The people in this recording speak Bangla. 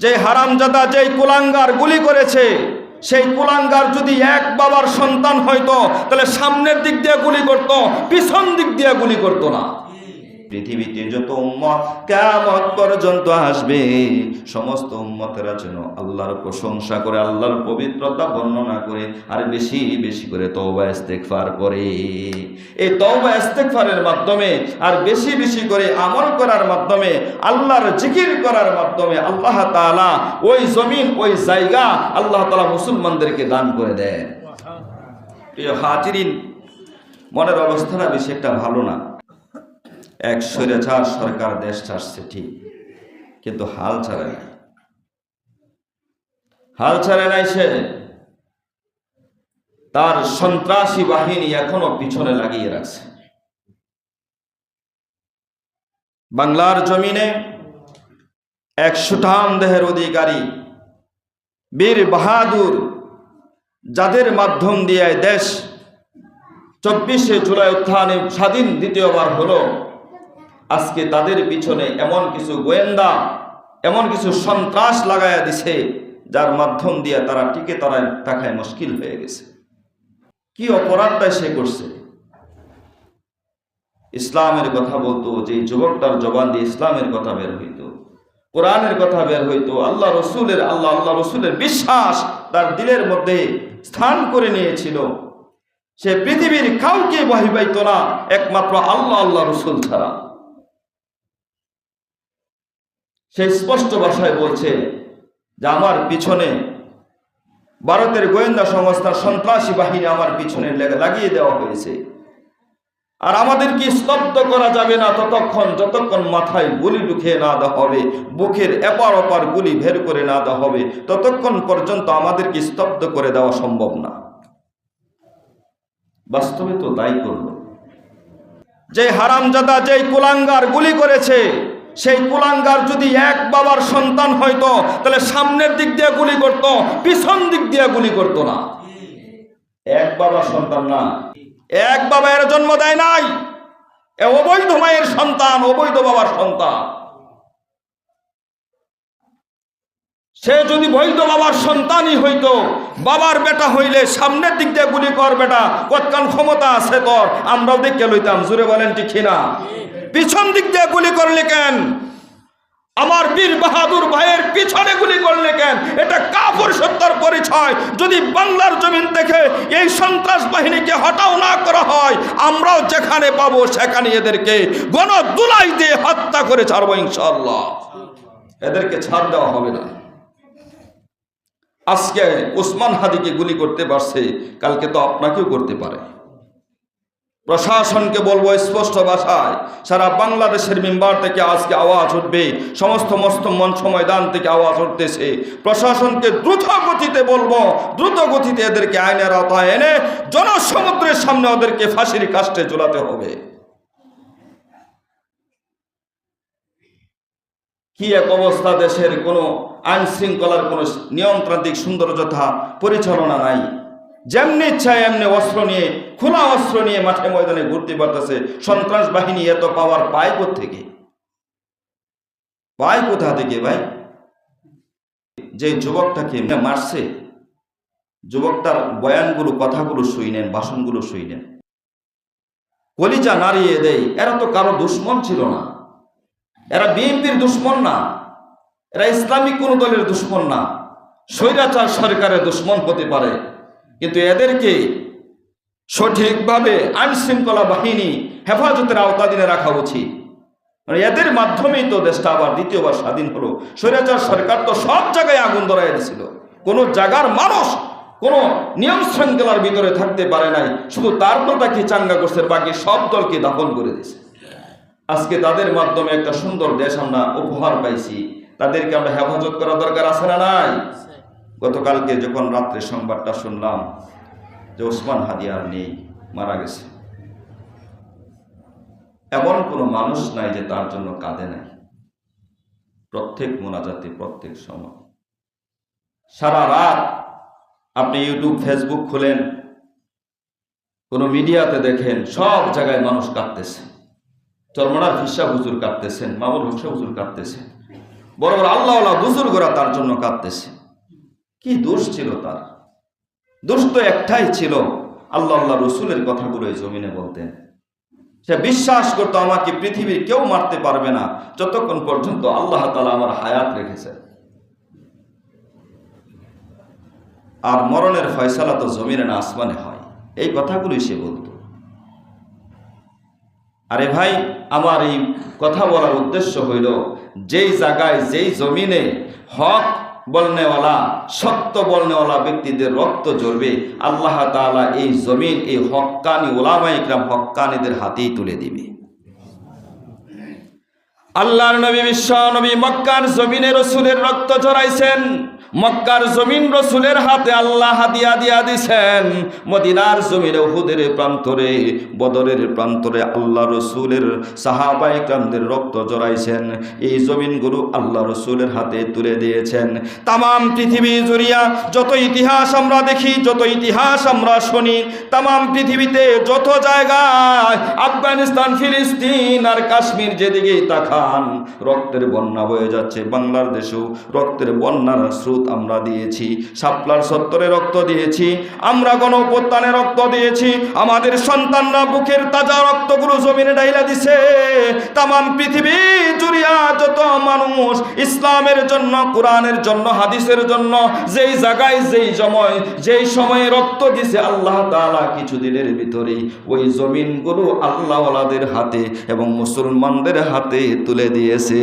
যে হারামজাদা যেই কুলাঙ্গার গুলি করেছে, সেই কুলাঙ্গার যদি এক বাবার সন্তান হয়তো তাহলে সামনের দিক দিয়ে গুলি করত, পিছন দিক দিয়ে গুলি করতো না। পৃথিবীতে যত উম্মত কেমত পর্যন্ত আসবে, সমস্ত উম্মতেরা যেন আল্লাহর প্রশংসা করে, আল্লাহর পবিত্রতা বর্ণনা করে, আর বেশি বেশি করে তওবা, ইস্তেগফার করে। এই তওবা, ইস্তেগফারের মাধ্যমে আর বেশি বেশি করে আমল করার মাধ্যমে, আল্লাহর জিকির করার মাধ্যমে আল্লাহ তাআলা ওই জমিন, ওই জায়গা আল্লাহ তাআলা মুসলমানদেরকে দান করে দেয় প্রিয় হাজিরিন, মনের অবস্থাটা বেশি একটা ভালো না। এক স্বৈরাচার সরকার দেশ চাচ্ছে ঠিক। কিন্তু হাল ছাড়ে নাই। হাল ছাড়ে নাই সে। তার সন্ত্রাসী বাহিনী এখনও পিছনে লাগিয়ে রাখছে। বাংলার জমিনে এক সুঠাম দেহের অধিকারী বীর বাহাদুর যাদের মাধ্যম দিয়ে দেশ চব্বিশে জুলাই উত্থানে স্বাধীন দ্বিতীয়বার হলো আজকে তাদের পিছনে এমন কিছু গোয়েন্দা, এমন কিছু সন্ত্রাস লাগাইয়া দিছে, যার মাধ্যম দিয়ে তারা টিকে তারা তাকায় মুশকিল হয়ে গেছে। কি অপরাধটা সে করছে? ইসলামের কথা বলতো, যে যুবকটার জবান দিয়ে ইসলামের কথা বের হইতো। কোরআনের কথা বের হইতো, আল্লাহ রসুলের, আল্লাহ আল্লাহ রসুলের বিশ্বাস তার দিলের মধ্যে স্থান করে নিয়েছিল। সে পৃথিবীর কাউকে বহিবাইত না, একমাত্র আল্লাহ আল্লাহ রসুল ছাড়া। সে স্পষ্ট ভাষায় বলছে যে আমার পিছনে ভারতের গোয়েন্দা সংস্থার সন্ত্রাসী বাহিনী আমার পিছনে লেগে- লাগিয়ে দেওয়া হয়েছে। আর আমাদেরকে স্তব্ধ করা যাবে না, ততক্ষণ যতক্ষণ মাথায় গুলি ঢুকিয়ে না দেওয়া হবে, বুকের এপার ওপার গুলি বের করে না দেওয়া হবে, ততক্ষণ পর্যন্ত আমাদেরকে স্তব্ধ করে দেওয়া সম্ভব না। বাস্তবে তো তাই করল। যে হারামজাদা যেই কুলাঙ্গার গুলি করেছে সেই কুলাঙ্গার যদি এক বাবার সন্তান হয়তো তাহলে সামনের দিক দিয়ে গুলি করত, পিছন দিক দিয়ে গুলি করত না। এক বাবার সন্তান না। এক বাবা এর জন্ম দেয় নাই। এ অবৈধ মায়ের সন্তান, অবৈধ বাবার সন্তান। সে যদি বৈধ বাবার সন্তানই হইতো, বাবার বেটা হইলে সামনের দিক দিয়ে গুলি কর বেটা কতক্ষণ ক্ষমতা আছে তোর? আমরাও দেখে লইতাম জুড়ে বলেন ঠিক না পিছন দিক দিয়ে গুলি করলে কেন? আমার বীর বাহাদুর ভাইয়ের পিছনে গুলি করলে কেন? এটা কাপুর সত্যার পরিচয়। যদি বাংলার জমিন থেকে এই সন্ত্রাস বাহিনীকে হটাও না করা হয়, আমরাও যেখানে পাবো সেখানে এদেরকে গণ দুলাই দিয়ে হত্যা করে ছাড়বো ইনশাল্লাহ এদেরকে ছাড় দেওয়া হবে না। আজকে ওসমান হাদিকে গুলি করতে পারছে, কালকে তো আপনাকেও করতে পারে। প্রশাসনকে বলব স্পষ্ট ভাষায়, সারা বাংলাদেশের মেম্বার থেকে আজকে আওয়াজ উঠবে, সমস্ত মস্ত মঞ্চ ময়দান থেকে আওয়াজ উঠতেছে। প্রশাসনকে দ্রুত গতিতে বলব, দ্রুত গতিতে এদেরকে আইনের আওতায় এনে জনসমুদ্রের সামনে ওদেরকে ফাঁসির কাস্টে চলাতে হবে। কি এক অবস্থা দেশের কোনো আইন শৃঙ্খলার কোনো নিয়ন্ত্রান্তিক সৌন্দর্যতা পরিচালনা নাই। যেমনি ইচ্ছায় এমনি অস্ত্র নিয়ে, খোলা অস্ত্র নিয়ে মাঠে ময়দানে ঘুরতে পারতেছে। সন্ত্রাস বাহিনী এত পাওয়ার পায় থেকে পায় কোথা থেকে ভাই? যে যুবকটাকে মারছে, যুবকটার বয়ানগুলো, কথাগুলো শুইনেন, ভাষণগুলো শুইনেন। কলিজা নাড়িয়ে দেয়। এরা তো কারও দুশ্মন ছিল না। এরা বিএনপির দুশ্মন না। এরা ইসলামিক কোন দলের দুশ্মন না। স্বৈরাচার সরকারের দুশ্মন হতে পারে। কিন্তু এদেরকে সঠিকভাবে আইন শৃঙ্খলা বাহিনী হেফাজতের আওতাধীনে রাখা উচিত। মানে এদের মাধ্যমেই তো দেশটা আবার দ্বিতীয়বার স্বাধীন হলো। স্বৈরাচার সরকার তো সব জায়গায় আগুন ধরাই দিছিল। কোনো জায়গার মানুষ কোনো নিয়ম শৃঙ্খলার ভিতরে থাকতে পারে নাই। শুধু তার তাকে চাঙ্গা করছে বাকি সব দলকে দাফন করে দিয়েছে আজকে তাদের মাধ্যমে একটা সুন্দর দেশ আমরা উপহার পাইছি। তাদেরকে আমরা হেফাজত করা দরকার আছে না নাই? গতকালকে যখন রাত্রে সংবাদটা শুনলাম যে ওসমান হাদিয়ার নেই, মারা গেছে। এমন কোনো মানুষ নাই যে তার জন্য কাঁদে নাই। প্রত্যেক মোনাজাতে, প্রত্যেক সময়। সারা রাত আপনি ইউটিউব, ফেসবুক খুলেন, কোনো মিডিয়াতে দেখেন, সব জায়গায় মানুষ কাঁদতেছে। চরমনার ফিসা হুজুর কাঁদতেছেন, মামুর হুসা হুজুর কাঁদতেছেন। বড় বড় আল্লাহ বুজুর্গরা তার জন্য কাঁদতেছে। কি দোষ ছিল তার? দোষ তো একটাই ছিল। আল্লাহ আল্লাহ রসুলের কথাগুলো এই জমিনে বলতেন। সে বিশ্বাস করতো, আমাকে পৃথিবীর কেউ মারতে পারবে না। যতক্ষণ পর্যন্ত আল্লাহ তালা আমার হায়াত রেখেছে আর মরণের ফয়সালা তো জমিনে না, আসমানে হয়। এই কথাগুলোই সে বলতো। আরে ভাই, আমার এই কথা বলার উদ্দেশ্য হইল, যেই জায়গায়, যেই জমিনে হক বলনেওয়ালা, সত্য বলনেওয়ালা ব্যক্তিদের রক্ত ঝরবে। আল্লাহ তালা এই জমিন, এই হক্কানি ওলামা ইকরাম হক্কানিদের হাতেই তুলে দিবে। আল্লাহর নবী বিশ্ব, নবী মক্কার জমিনের রসুলের রক্ত ঝরাইছেন। মক্কার জমিন রসুলের হাতে আল্লাহ হাদিয়া দিয়া দিছেন। মদিনার জমিন উহুদের প্রান্তরে, বদরের প্রান্তরে আল্লাহ রসুলের সাহাবাই কামদের রক্ত জড়াইছেন। এই জমিনগুলো আল্লাহ রসুলের হাতে তুলে দিয়েছেন। তামাম পৃথিবী জুড়িয়া যত ইতিহাস আমরা দেখি, যত ইতিহাস আমরা শুনি, তামাম পৃথিবীতে যত জায়গায় আফগানিস্তান, ফিলিস্তিন আর কাশ্মীর যেদিকেই তাকান, রক্তের বন্যা বয়ে যাচ্ছে। বাংলার দেশেও রক্তের বন্যার স্রোত আমরা দিয়েছি, সাপলার সত্তরে রক্ত দিয়েছি, আমরা গণপ্রত্যানে রক্ত দিয়েছি, আমাদের সন্তানরা বুকের তাজা রক্তগুলো জমিনে ডাইলা দিছে। তামাম পৃথিবী জুড়িয়া যত মানুষ ইসলামের জন্য, কোরআনের জন্য, হাদিসের জন্য, যেই জায়গায় যেই সময়, যেই সময়ে রক্ত দিছে, আল্লাহ তাআলা কিছুদিনের ভিতরে ওই জমিনগুলো আল্লাহওয়ালাদের হাতে এবং মুসলমানদের হাতে তুলে দিয়েছে।